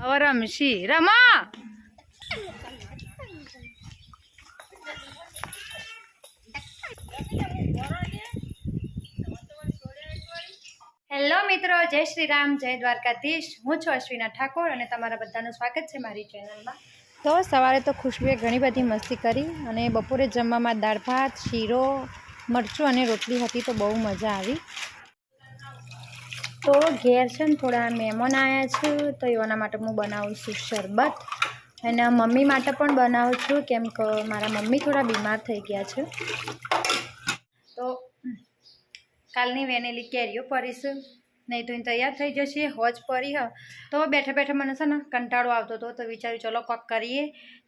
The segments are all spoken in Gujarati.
હવે રમશી રમા હેલો મિત્રો, જય શ્રી રામ, જય દ્વારકાધીશ. હું છું અશ્વિના ઠાકોર અને તમારા બધાનું સ્વાગત છે મારી ચેનલમાં. તો સવારે તો ખુશ્બુએ ઘણી બધી મસ્તી કરી અને બપોરે જમવામાં દાળ ભાત, શીરો, મરચું અને રોટલી હતી તો બહુ મજા આવી. તો ઘેર છે ને થોડા મહેમાન આવ્યા છે, તો એવાના માટે હું બનાવું છું શરબત. અને મમ્મી માટે પણ બનાવું છું, કેમ કે મારા મમ્મી થોડા બીમાર થઈ ગયા છે. તો કાલની વેનેલી કેરીઓ પરીશું. નહીં તો એને તૈયાર થઈ જશે, હોજ પડી હ. તો બેઠા બેઠા મને છે ને કંટાળો આવતો હતો, તો વિચાર્યું ચલો કોક કરીએ.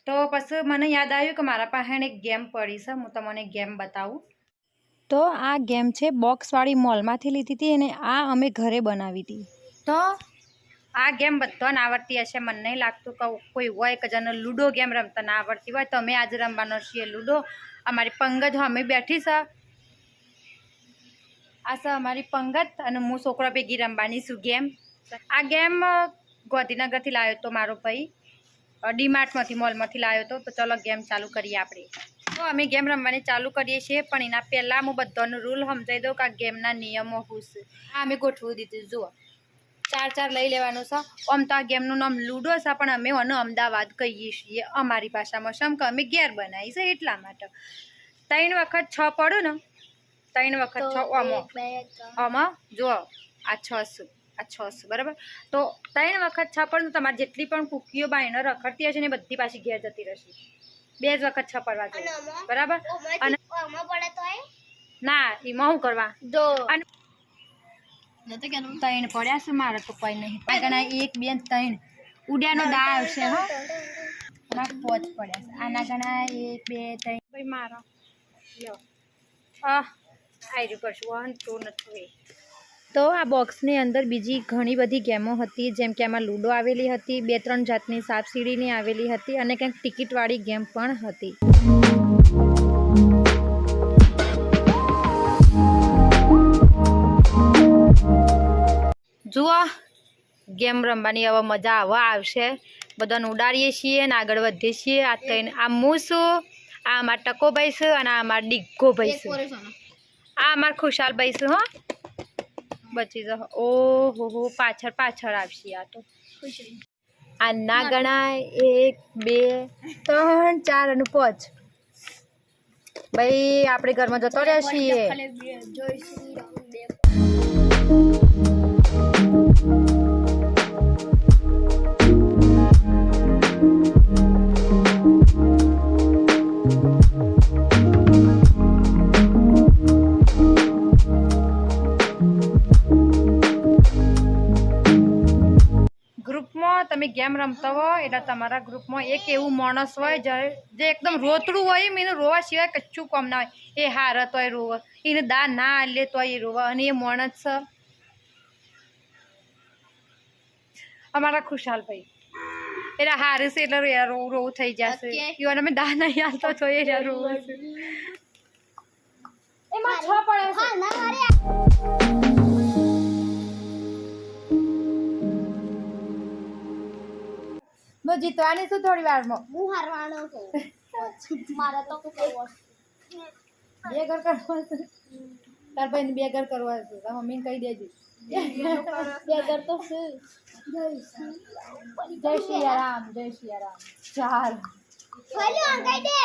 તો પછી મને યાદ આવ્યું કે મારા પાસે એક ગેમ પડી છે, હું તમને ગેમ બતાવું. તો આ ગેમ છે બોક્સવાળી મોલમાંથી લીધી હતી અને આ અમે ઘરે બનાવી હતી. તો આ ગેમ બધાને આવડતી હશે, મને નહીં લાગતું કે કોઈ હોય કે જેને લૂડો ગેમ રમતા ના આવડતી હોય. તો અમે આજે રમવાનો છીએ લૂડો. અમારી પંગજ અમે બેઠી છે. આ છે અમારી પંગત અને હું છોકરા ભેગી રમવાની છું ગેમ. આ ગેમ ગાંધીનગરથી લાવ્યો તો મારો ભાઈ. ડીમાર્ટમાંથી, મોલમાંથી લાવ્યો હતો તો ચલો ગેમ ચાલુ કરીએ આપણે. તો અમે ગેમ રમવાની ચાલુ કરીએ છીએ પણ એના પહેલાં હું બધાનો રૂલ સમજાવી દઉં કે આ ગેમના નિયમો શું છે. આ અમે ગોઠવું દીધું જુઓ. ચાર ચાર લઈ લેવાનું છે. આમ તો આ ગેમનું નામ લૂડો છે પણ અમે એનો અમદાવાદ કહીએ છીએ. અમારી ભાષામાં શમ કે અમે ઘેર બનાવી છે એટલા માટે. ત્રણ વખત છ પડો ને ત્રણ વખત છ આમાં આમાં જુઓ. આ છ શું આ છ શું બરાબર? તો ત્રણ વખત છ પડો તમારે જેટલી પણ કુકીઓ બાયને રખડતી હશે ને બધી પાછી ઘેર જતી રહેશે. બે જ વખત છપડવા જોઈએ. બરાબર? અને ના એમાં શું કરવા? ત્રણ પડ્યા છે મારે તો કઈ નહીં. આગળ એક બે ત્રણ ઉડ્યાનો દા આવશે હા. ના પોચ પડ્યા છે. આના ગણા એક બે ત્રણ. ભાઈ મારો. લ્યો. આ આયરું કરશું. વન ટુ નથી તો આ બોક્સની અંદર બીજી ઘણી બધી ગેમો હતી જેમ કે આમાં લૂડો આવેલી હતી બે ત્રણ જાતની સાપસીડીની આવેલી હતી અને કંઈક ટિકિટવાળી ગેમ પણ હતી. જુઓ ગેમ રમવાની હવે મજા આવવા આવશે. બધાને ઉડાડીએ છીએ અને આગળ વધીએ છીએ. આ કહીને આ હું છું આ અમારા ટકો ભાઈ છે અને આ અમારા ડિગ્ગો ભાઈ છે આ અમારા ખુશાલ ભાઈ છે હો. બચી જાઓ. ઓહો હો પાછળ પાછળ આવશે આ તો. આ ના. ગણાય એક બે ત્રણ ચાર અને પાંચ. ભાઈ આપણે ઘરમાં જતો રહ્યા છીએ. Thank તમે ગેમ રમતો હોય એટલે તમારા ગ્રુપમાં એક એવું માણસ હોય જે જે એકદમ રોતડું હોય એમ એને રોવા સિવાય કચ્છું કોમ ના હોય. એ હારત હોય રોવે. એને દા ના લે તોય એ રોવા. અને એ માણસ છે. અમારા ખુશાલભાઈ. એટલે હારે છે એટલે રે- રોવું રોવું થઈ જશે. ઈવન અમે દા નહીં હાલતો તો એ રોવે છે. એમાં છ પડે હું જીતવાની છું થોડી વારમાં? હું હારવાનો છું. મારે તો કરવો બે ઘર કરવા છે? તાર ભાઈને બે ઘર કરવા છે. તાર મમ્મીને કહી દેજે. બે ઘર તો છે જય શ્રી રામ જય શ્રી રામ. ચાર ફરી આમ કહી દે.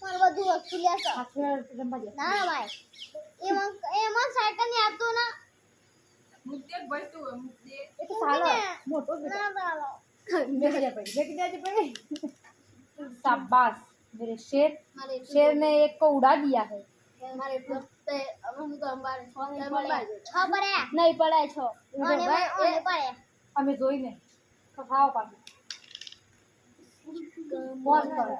પણ બધું વસ્તુ લેશો હાથે રમવા દે. ના ના ભાઈ. એમાં એમાં સાયકલની. આવતો ના એ તો ચાલો મોટો ના ચાલો બેસી જા ભાઈ બેસી જાજે ભાઈ શાબાશ મેરે શેર મારે शेर ने एक को उड़ा दिया है મારે તો તે હવે હું તો અંબાર છ નહીં પડે છ પડે નહીં પડે છ અને ભાઈ, અને પડે અમે જોઈને તો ખાઓ પાછું મોજ કરો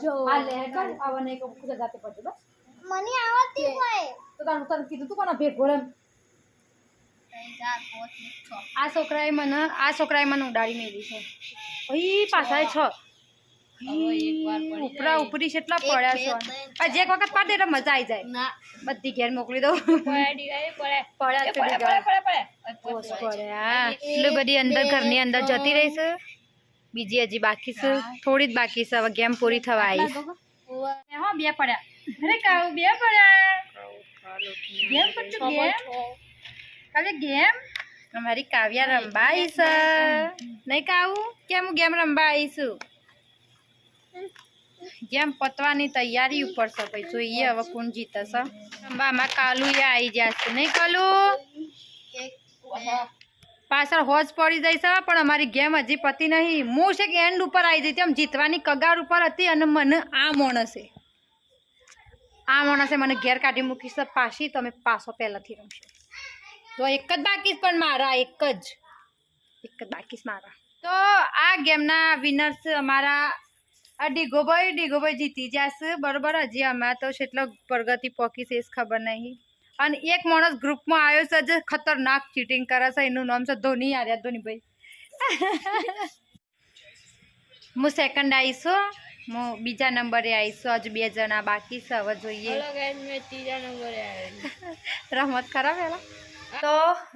જો આ લે કર આવને એક ખુદ જાતે પડશે બસ મને આવડતી હોય તો તારું તને કીધું તું કોના ભેગો એમ આ છોકરાએ મને આ છોકરાએ મને ઉડાડી મેલી છે. ભાઈ પાછા છ. ઉપરા ઉપરી કેટલા પડ્યા છે. આ જે એક વખત પાડે એટલે મજા આવી જાય. ના. બધી ઘેર મોકલી દઉં. એટલી બધી અંદર ઘરની અંદર જતી રહીશ બીજી હજી બાકી છે. થોડી જ બાકી છે. હવે ગેમ પૂરી થવા આવી હો બે પડ્યા. અરે કાવ બે પડ્યા. ગેમ પડતું ગેમ. કાલે ગેમ? અમારી કાવ્યા રમવા આવીશ નહીં કાવું? કેમ હું ગેમ રમવા આવીશું ગેમ પતવાની તૈયારી ઉપર છે ભાઈ. જોઈએ હવે કોણ જીતે છે. રંબા કાલુ એ આવી છે. નહીં કાલુ? પાછળ હોજ પડી જાય છે પણ અમારી ગેમ હજી પતી નહીં. હું છે કે એન્ડ ઉપર આવી જઈ તેમ જીતવાની કગાર ઉપર હતી અને મને આ મોણસે આ માણસે મને ઘેર કાઢી મૂકી છે પાછી તમે પાછો પહેલાંથી રમશો. તો એક જ બાકી પણ મારા એક જ. એક જ બાકી મારા. તો આ ગેમના વિનર્સ અમારા આ ડીગોભાઈ ડીગોભાઈ જીતી જશે બરોબર હજી અમે તો કેટલો પ્રગતિ પોકી છે એ જ ખબર નહીં. અને એક માણસ ગ્રુપમાં આવ્યો છે જે ખતરનાક ચીટિંગ કરે છે. એનું નામ છે ધોની આર્યા ધોનીભાઈ. હું સેકન્ડ આવીશું હું બીજા નંબરે આવીશું હજુ બે જણા બાકી છે. હવે જોઈએ. રમત ખરા પેલા તો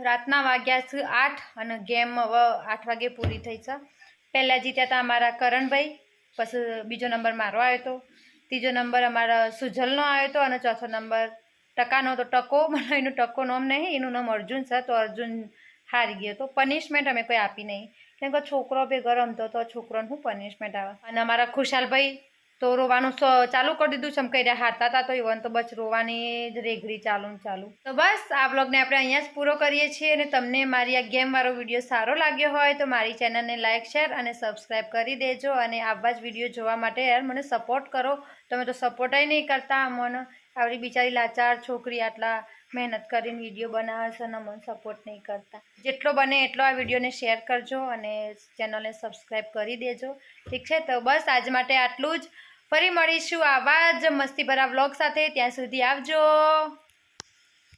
રાતના વાગ્યા છે આઠ અને ગેમ હવે આઠ વાગે પૂરી થઈ છે. પહેલાં જીત્યા હતા અમારા કરણભાઈ, પછી બીજો નંબર મારો આવ્યો હતો. ત્રીજો નંબર અમારા સુજલનો આવ્યો હતો અને ચોથો નંબર ટકાનો હતો. ટકો, મને એનું ટકો નામ નહીં, એનું નામ અર્જુન છે, તો અર્જુન હારી ગયો તો પનિશમેન્ટ અમે કોઈ આપી નહીં. કેમ કે છોકરો ભેગો રમતો તો છોકરોને શું પનિશમેન્ટ આવે અને અમારા ખુશાલભાઈ તો રોવાનું ચાલુ કરી દીધું છે કહી રહ્યા હારતા હતા, તો ઇવન તો બસ રોવાની જ રેઘડી ચાલુ ચાલુ. તો બસ, આ બ્લોગને આપણે અહીંયા જ પૂરો કરીએ છીએ અને તમને મારી આ ગેમવાળો વીડિયો સારો લાગ્યો હોય તો મારી ચેનલને લાઇક શેર અને સબસ્ક્રાઈબ કરી દેજો અને આવા જ વીડિયો જોવા માટે યાર મને સપોર્ટ કરો. તમે તો સપોર્ટય નહીં કરતા મને આવડી બિચારી લાચાર છોકરી આટલા મહેનત કરીને વીડિયો બનાવે છે અને મને સપોર્ટ નહીં કરતા. જેટલો બને એટલો આ વિડીયોને શેર કરજો અને ચેનલને સબસ્ક્રાઈબ કરી દેજો. ઠીક છે? તો બસ, આજ માટે આટલું જ. ફરી મળીશું આવા જ મસ્તીભરા વ્લોગ સાથે. ત્યાં સુધી આવજો.